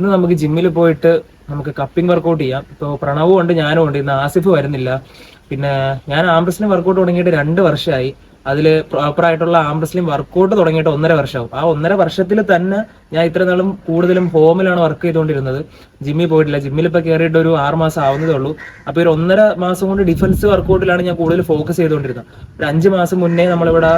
ഇന്ന് നമുക്ക് ജിമ്മിൽ പോയിട്ട് നമുക്ക് കപ്പിംഗ് വർക്കൗട്ട് ചെയ്യാം. ഇപ്പോൾ പ്രണവും ഉണ്ട് ഞാനും ഉണ്ട്. ഇന്ന് ആസിഫ് വരുന്നില്ല. പിന്നെ ഞാൻ ആംബ്രസ്ലിം വർക്കൗട്ട് തുടങ്ങിയിട്ട് രണ്ട് വർഷമായി അതിൽ പ്രോപ്പർ ആയിട്ടുള്ള ആംബ്രസ്ലിംഗ് വർക്കൗട്ട് തുടങ്ങിയിട്ട് ഒന്നര വർഷമാവും ആ ഒന്നര വർഷത്തിൽ തന്നെ ഞാൻ ഇത്ര നാളും കൂടുതലും ഹോമിലാണ് വർക്ക് ചെയ്തുകൊണ്ടിരുന്നത്. ജിമ്മിൽ പോയിട്ടില്ല. ജിമ്മിൽ ഇപ്പോൾ കയറിയിട്ട് ഒരു ആറ് മാസം ആവുന്നതേ ഉള്ളൂ. അപ്പോൾ ഒരു ഒന്നര മാസം കൊണ്ട് ഡിഫൻസ് വർക്കൗട്ടിലാണ് ഞാൻ കൂടുതൽ ഫോക്കസ് ചെയ്തുകൊണ്ടിരുന്നത്. ഒരു അഞ്ച് മാസം മുന്നേ നമ്മളിവിടെ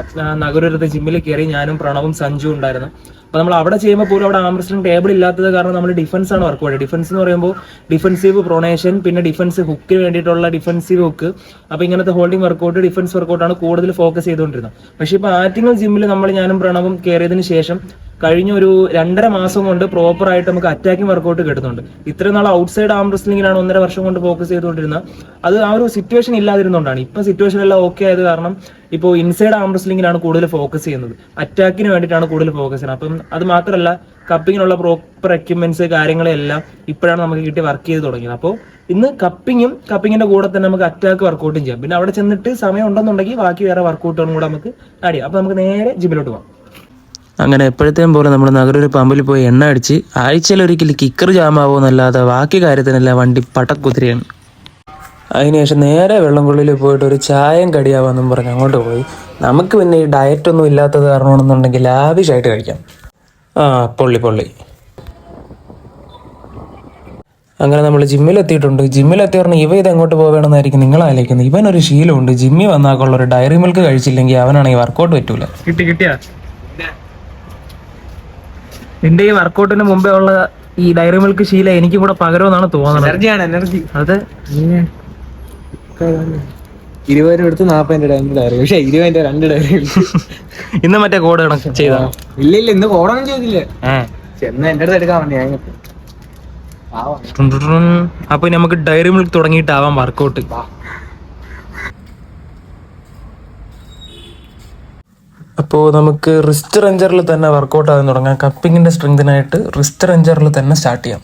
നഗരൂരത്ത് ജിമ്മിൽ കയറി ഞാനും പ്രണവും സഞ്ജു ഉണ്ടായിരുന്നു. അപ്പോൾ നമ്മൾ അവിടെ ചെയ്യുമ്പോൾ പോലും അവിടെ ആംബ്രസ്ലിംഗ് ടേബിൾ ഇല്ലാത്തത് കാരണം നമ്മൾ ഡിഫൻസ് ആണ് വർക്ക് ചെയ്യുന്നത്. ഡിഫൻസ് എന്ന് പറയുമ്പോൾ ഡിഫൻസീവ് പ്രൊണേഷൻ പിന്നെ ഡിഫൻസ് ഹുക്കിന് വേണ്ടിയിട്ടുള്ള ഡിഫൻസീവ് ഹുക്ക് അപ്പോൾ ഇങ്ങനത്തെ ഹോൾഡിംഗ് വർക്കൗട്ട് ഡിഫൻസ് വർക്കൗട്ടാണ് കൂടുതൽ ഫോക്കസ് ചെയ്തുകൊണ്ടിരുന്നത്. പക്ഷേ ഇപ്പൊ ആറ്റിങ്ങൽ ജിമ്മിൽ നമ്മൾ ഞാനും പ്രണവും കയറിയതിന് ശേഷം കഴിഞ്ഞ ഒരു രണ്ടര മാസം കൊണ്ട് പ്രോപ്പർ ആയിട്ട് നമുക്ക് അറ്റാക്കിംഗ് വർക്കൗട്ട് കിട്ടുന്നുണ്ട്. ഇത്രയും നാൾ ഔട്ട്സൈഡ് ആം റെസ്ലിംഗിലാണ് ഒന്നര വർഷം കൊണ്ട് ഫോക്കസ് ചെയ്തുകൊണ്ടിരുന്നത്. അത് ആ ഒരു സിറ്റുവേഷൻ ഇല്ലാതിരുന്നോണ്ടാണ്. ഇപ്പൊ സിറ്റുവേഷൻ എല്ലാം ഓക്കെ ആയത് കാരണം ഇപ്പോൾ ഇൻസൈഡ് ആം റെസ്ലിംഗിലാണ് കൂടുതൽ ഫോക്കസ് ചെയ്യുന്നത്. അറ്റാക്കിന് വേണ്ടിയിട്ടാണ് കൂടുതൽ ഫോക്കസ് ചെയ്യുന്നത്. അപ്പം അത് മാത്രമല്ല കപ്പിങ്ങിനുള്ള പ്രോപ്പർ എക്യുപ്മെന്റ്സ് കാര്യങ്ങളെല്ലാം ഇപ്പോഴാണ് നമുക്ക് കിട്ടി വർക്ക് ചെയ്ത് തുടങ്ങിയത്. അപ്പോൾ ഇന്ന് കപ്പിങ്ങും കപ്പിങ്ങിന്റെ കൂടെ തന്നെ നമുക്ക് അറ്റാക്ക് വർക്കൗട്ടും ചെയ്യാം. പിന്നെ അവിടെ ചെന്നിട്ട് സമയം ഉണ്ടെന്നുണ്ടെങ്കിൽ ബാക്കി വേറെ വർക്കൗട്ടുകളും കൂടെ നമുക്ക് ആഡ് ചെയ്യാം. അപ്പോൾ നമുക്ക് നേരെ ജിമ്മിലോട്ട് പോകാം അങ്ങനെ എപ്പോഴത്തേയും പോലെ നമ്മൾ നഗരൂർ പമ്പിൽ പോയി എണ്ണ അടിച്ച് ആഴ്ചയിൽ ഒരിക്കൽ കിക്കർ ജാമാവോ എന്നല്ലാതെ ബാക്കി കാര്യത്തിനെല്ലാം വണ്ടി പടക്കുതിരിയാണ്. അതിനുശേഷം നേരെ വെള്ളംകൊള്ളിൽ പോയിട്ട് ഒരു ചായം കടിയാവാന്നും പറഞ്ഞ് അങ്ങോട്ട് പോയി. നമുക്ക് പിന്നെ ഈ ഡയറ്റ് ഒന്നും ഇല്ലാത്തത് കാരണമെന്നുണ്ടെങ്കിൽ ലാവിഷായിട്ട് കഴിക്കാം. ആ പൊള്ളി പൊള്ളി. അങ്ങനെ നമ്മൾ ജിമ്മിലെത്തിയിട്ടുണ്ട്. ജിമ്മിലെത്തി പറഞ്ഞാൽ ഇവ ഇത് എങ്ങോട്ട് പോവേണമെന്നായിരിക്കും നിങ്ങൾ ആലോചിക്കുന്നത്. ഇവനൊരു ശീലമുണ്ട്. ജിമ്മി വന്നാക്കുള്ള ഒരു ഡയറി മിൽക്ക് കഴിച്ചില്ലെങ്കിൽ അവനാണെങ്കിൽ വർക്കൗട്ട് പറ്റൂല. കിട്ടി കിട്ടിയാ? നിന്റെ ഈ വർക്കൗട്ടിന് മുമ്പേ ഉള്ള ഈ ഡയറി മിൽക്ക് ശീല എനിക്കും കൂടെ പകരമെന്നാണ് തോന്നുന്നത് എനർജിയാണ് എനർജി അതെ. ഇരുപത് രൂപ എടുത്ത് നാപ്പതിന്റെ രണ്ട് ഡയറി പക്ഷെ ഇരുപതിന്റെ രണ്ട് ഡയറി ഇന്ന് മറ്റേ കോഡ് കണക്ക് ചെയ്താ ഇല്ല ഇല്ല ഇന്ന് കോടൊന്നും ചെയ്തില്ല. ചെന്ന് എന്റെ അടുത്ത് എടുക്കാൻ വേണ്ടി ഞാൻ. അപ്പൊ നമുക്ക് ഡയറി മിൽക്ക് തുടങ്ങിയിട്ടാവാം വർക്കൗട്ട് അപ്പോൾ നമുക്ക് റിസ്റ്റ് റെഞ്ചറിൽ തന്നെ വർക്കൗട്ട് ആകാൻ തുടങ്ങാം. കപ്പിങ്ങിന്റെ സ്ട്രെങ്തിനായിട്ട് റിസ്റ്റ് റെഞ്ചറിൽ തന്നെ സ്റ്റാർട്ട് ചെയ്യാം.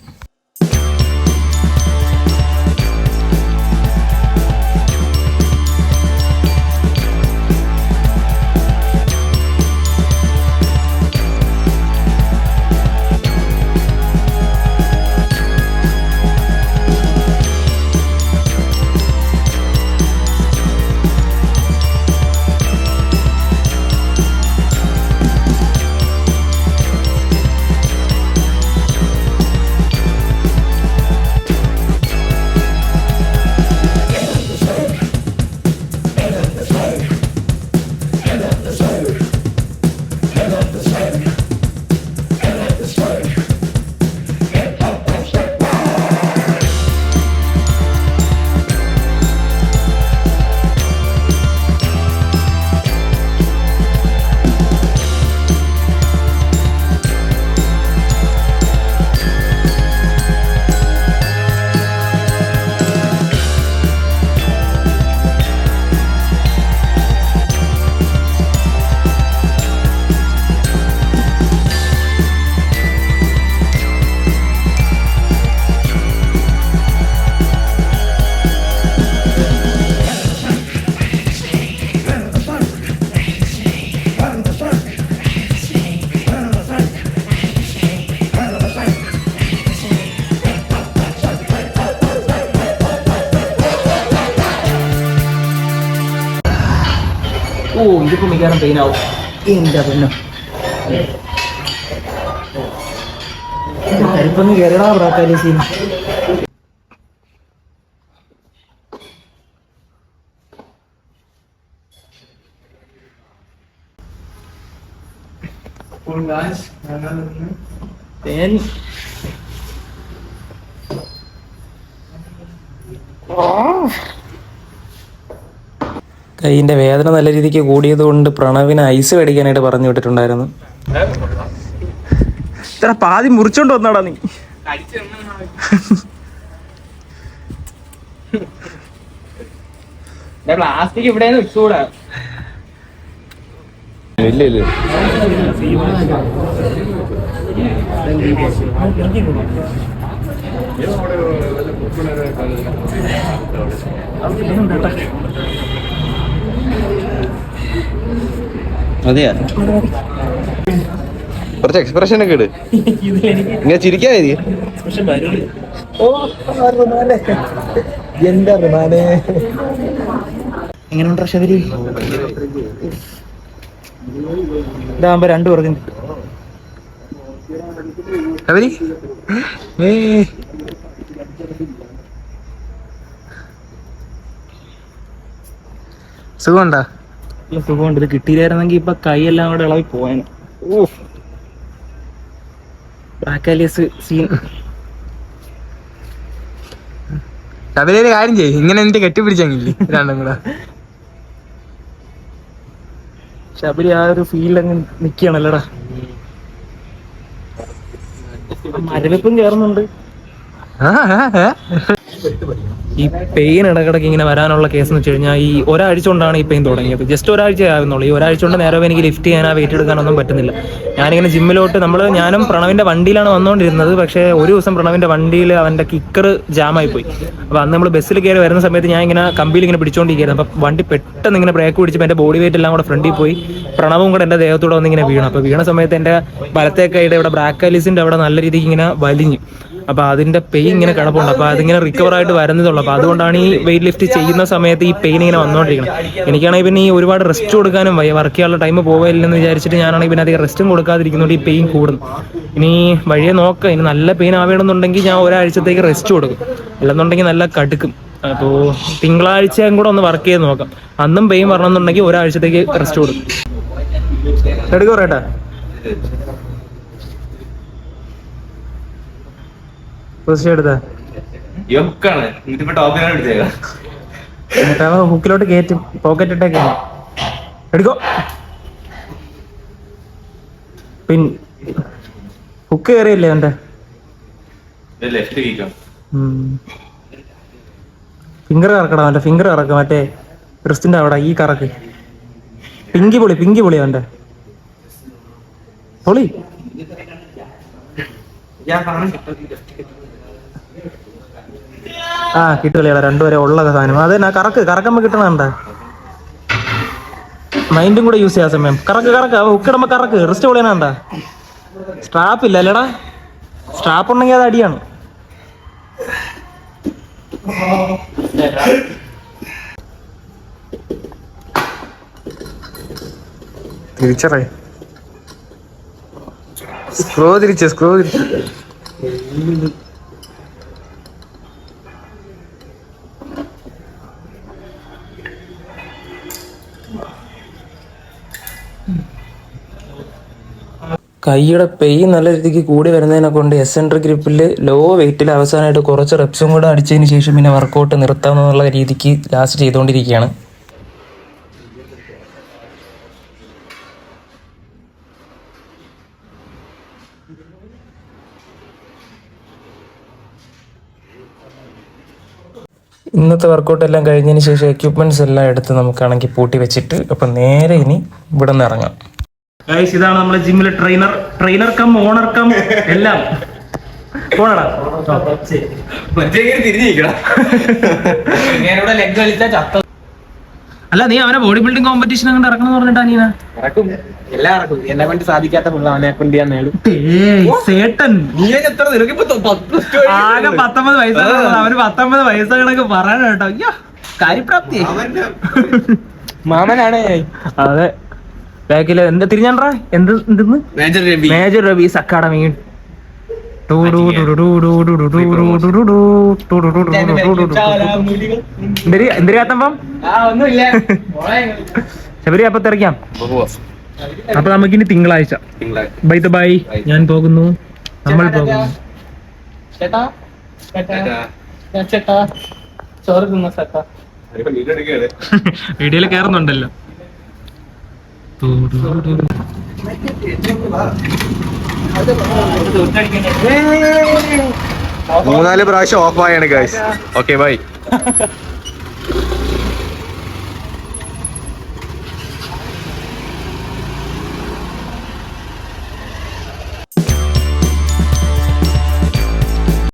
ഇതിപ്പോ മിക്കവാറും പെയിൻ ആവും. എന്റെ പെണ്ണു കരുപ്പൊന്ന് കയറിടാ ബ്രാക്കാലി സീൻ. തേൻ കൈയിന്റെ വേദന നല്ല രീതിക്ക് കൂടിയത് കൊണ്ട് പ്രണവിന് ഐസ് മേടിക്കാനായിട്ട് പറഞ്ഞു വിട്ടിട്ടുണ്ടായിരുന്നു ഇത്ര പാതി മുറിച്ചോണ്ട് വന്നാടാ നീ പ്ലാസ്റ്റിക് ഇവിടെ ഇല്ല ഇല്ല അതെയാ? കുറച്ച് എക്സ്പ്രഷൻ ഒക്കെ ഇട്. ഇങ്ങനെ ചിരിക്കാൻ എന്താ എങ്ങനെയുണ്ട് ശബരി ഇതാകുമ്പോ രണ്ടു പേർക്കും അവരി? സുഖമുണ്ടോ സുഖമുണ്ടാ? നല്ല സുഖമുണ്ട്. ഇത് കിട്ടിയില്ലായിരുന്നെങ്കിൽ ഇപ്പൊ എല്ലാം കൂടെ ഇളവി പോയേനെ. ഓ ബ്രാക്കാലിയസ് സീൻ? ശബരി കാര്യം ചെയ്യ്. ഇങ്ങനെ എന്നിട്ട് കെട്ടിപ്പിടിച്ചെങ്കില്ലേ രണ്ടും കൂടെ. ശബരി ആ ഒരു ഫീൽ അങ്ങ് നിക്കണല്ലോടാ. മരവിപ്പും കേറുന്നുണ്ട്. ഈ പെയിൻ ഇടക്കിടക്ക് ഇങ്ങനെ വരാനുള്ള കേസ് എന്ന് വെച്ച് കഴിഞ്ഞാൽ ഈ ഒരാഴ്ച കൊണ്ടാണ് ഈ പെയിൻ തുടങ്ങിയത്. ജസ്റ്റ് ഒരാഴ്ച ആകുന്നുള്ളൂ ഈ ഒരാഴ്ച കൊണ്ട് നേരെ എനിക്ക് ലിഫ്റ്റ് ചെയ്യാനാ വെയിറ്റ് എടുക്കാനൊന്നും പറ്റുന്നില്ല. ഞാനിങ്ങനെ ജിമ്മിലോട്ട് നമ്മൾ ഞാനും പ്രണവിന്റെ വണ്ടിയിലാണ് വന്നുകൊണ്ടിരുന്നത് പക്ഷേ ഒരു ദിവസം പ്രണവിന്റെ വണ്ടിയിൽ അവന്റെ കിക്കർ ജാമായി പോയി അപ്പോൾ അന്ന് നമ്മൾ ബസ്സിൽ കയറി വരുന്ന സമയത്ത് ഞാൻ ഇങ്ങനെ കമ്പിയിൽ ഇങ്ങനെ പിടിച്ചുകൊണ്ടിരിക്കുകയായിരുന്നു അപ്പോൾ വണ്ടി പെട്ടെന്ന് ഇങ്ങനെ ബ്രേക്ക് പിടിച്ചപ്പോൾ എന്റെ ബോഡി വെയിറ്റ് എല്ലാം കൂടെ ഫ്രണ്ടിൽ പോയി. പ്രണവും കൂടെ എന്റെ ദേഹത്തൂടെ വന്ന് ഇങ്ങനെ വീണു. അപ്പോൾ വീണ സമയത്ത് എന്റെ വലത്തെ ഇവിടെ ബ്രാക്കാലിസിന്റെ അവിടെ നല്ല രീതിക്ക് ഇങ്ങനെ വലിഞ്ഞു. അപ്പൊ അതിന്റെ പെയിൻ ഇങ്ങനെ കിടപ്പുണ്ട്. അപ്പൊ അതിങ്ങനെ റിക്കവർ ആയിട്ട് വരുന്നതുള്ളൂ അപ്പൊ അതുകൊണ്ടാണ് ഈ വെയിറ്റ് ലിഫ്റ്റ് ചെയ്യുന്ന സമയത്ത് ഈ പെയിൻ ഇങ്ങനെ വന്നുകൊണ്ടിരിക്കുന്നത് എനിക്കാണെങ്കിൽ പിന്നെ ഈ ഒരുപാട് റെസ്റ്റ് കൊടുക്കാനും വയ്യ. വർക്ക് ചെയ്യാനുള്ള ടൈം പോവില്ലെന്ന് വിചാരിച്ചിട്ട് ഞാനാണെങ്കിൽ പിന്നെ അധികം റെസ്റ്റും കൊടുക്കാതിരിക്കുന്നതുകൊണ്ട് ഈ പെയിൻ കൂടുന്നു. ഇനി വഴിയെ നോക്കാം. ഇനി നല്ല പെയിൻ ആവേണമെന്നുണ്ടെങ്കിൽ ഞാൻ ഒരാഴ്ചത്തേക്ക് റെസ്റ്റ് കൊടുക്കും. അല്ലെന്നുണ്ടെങ്കിൽ നല്ല കടുക്കും. അപ്പോൾ തിങ്കളാഴ്ചയും കൂടെ ഒന്ന് വർക്ക് ചെയ്ത് നോക്കാം. അന്നും പെയിൻ വരണമെന്നുണ്ടെങ്കിൽ ഒരാഴ്ചത്തേക്ക് റെസ്റ്റ് കൊടുക്കും. എടുക്കോ റേട്ടാ പൊസിഷൻ എടുത്താ? യൊക്കാണ്. എന്നിട്ടിപ്പോ ടോപ്പിനാണ് പിടിച്ചേക്കാം എന്നിട്ട് അവൻ ഹുക്കിലോട്ട് കയറ്റും പോക്കറ്റ് ഇട്ടേക്കാണ് എടുക്കോ. പിൻ ഹുക്ക് കയറിയല്ലേ അവന്റെ കീക്കാം. ഫിംഗർ കറക്കണം അവന്റെ ഫിംഗർ കറക്ക്. മറ്റേ ക്രിസ്റ്റിന്റെ അവിടെ ഈ കറക്ക്. പിങ്കി പൊളി പിങ്കി പൊളി അവന്റെ പൊളി. ആ കിട്ടുകളിയാ രണ്ടുപേരെ ഉള്ള സാധനം. അത് തന്നെ കറക്ക് കറക്കുമ്പോ കിട്ടണണ്ട മൈൻഡും കൂടെ യൂസ് ചെയ്യാം സമയം. കറക്ക് കറക്ക്. ഉക്കിടുമ്പോ കറക്ക്. റിസ്റ്റ് പൊളിയണണ്ട സ്ട്രാപ്പ് ഇല്ല അല്ലേടാ. സ്ട്രാപ്പ് ഉണ്ടെങ്കിൽ അത് അടിയാണ്. തിരിച്ചറേ. സ്ക്രോ തിരിച്ച് സ്ക്രോ തിരിച്ച്. കൈയുടെ പെയിൻ നല്ല രീതിക്ക് കൂടി വരുന്നതിനെ കൊണ്ട് എസ് എസെൻട്രിക് ഗ്രിപ്പിൽ ലോ വെയിറ്റിൽ അവസാനമായിട്ട് കുറച്ച് റെപ്സും കൂടെ അടിച്ചതിന് ശേഷം പിന്നെ വർക്കൗട്ട് നിർത്താമെന്നുള്ള രീതിക്ക് ലാസ്റ്റ് ചെയ്തുകൊണ്ടിരിക്കുകയാണ് ഇന്നത്തെ വർക്കൗട്ട് എല്ലാം കഴിഞ്ഞതിന് ശേഷം എക്യുപ്മെന്റ്സ് എല്ലാം എടുത്ത് നമുക്കാണെങ്കിൽ പൂട്ടി വെച്ചിട്ട് അപ്പം നേരെ ഇനി ഇവിടെ നിന്ന് ഇറങ്ങാം. ഗൈസ് ഇതാണ് നമ്മുടെ ജിമ്മിലെ trainer trainer cum owner cum എല്ലാം. ചത്ത അല്ല നീ അവനെ ബോഡി ബിൽഡിംഗ് കോമ്പറ്റീഷൻ അങ്ങോട്ട് ഇറക്കണം പറഞ്ഞിട്ടാ നീന എല്ലാം നടക്കും. എന്നെ കൊണ്ട് സാധിക്കാത്ത ഫുള്ള് അവനെ കൊണ്ട് ഞാൻ നേടും. സേട്ടൻ. നീ എത്ര ആകെ പത്തൊമ്പത് വയസ്സാണ്. അവന് പത്തൊമ്പത് കേട്ടോ. കാര്യപ്രാപ്തി മാമനാണ്. അതെ. ബാക്കിൽ എന്താ തിരിഞ്ഞാണ്ടാ എന്ത് എന്തെന്ന് major Ravi major Ravi's academy Sabari അപ്പൊ തിരക്കാം അപ്പൊ നമുക്കിനി തിങ്കളാഴ്ച ബൈ ദ ബൈ ഞാൻ പോകുന്നു നമ്മൾ പോകുന്നു ചേട്ടാ ചേട്ടാ ചേട്ടാ ചോറ് തിന്ന ചേട്ടാ വീഡിയോയിൽ കയറുന്നുണ്ടല്ലോ മൂന്നാൽ പ്രാവശ്യം ഓഫ് ആയാണ് ഗൈസ് ഓക്കെ ബൈ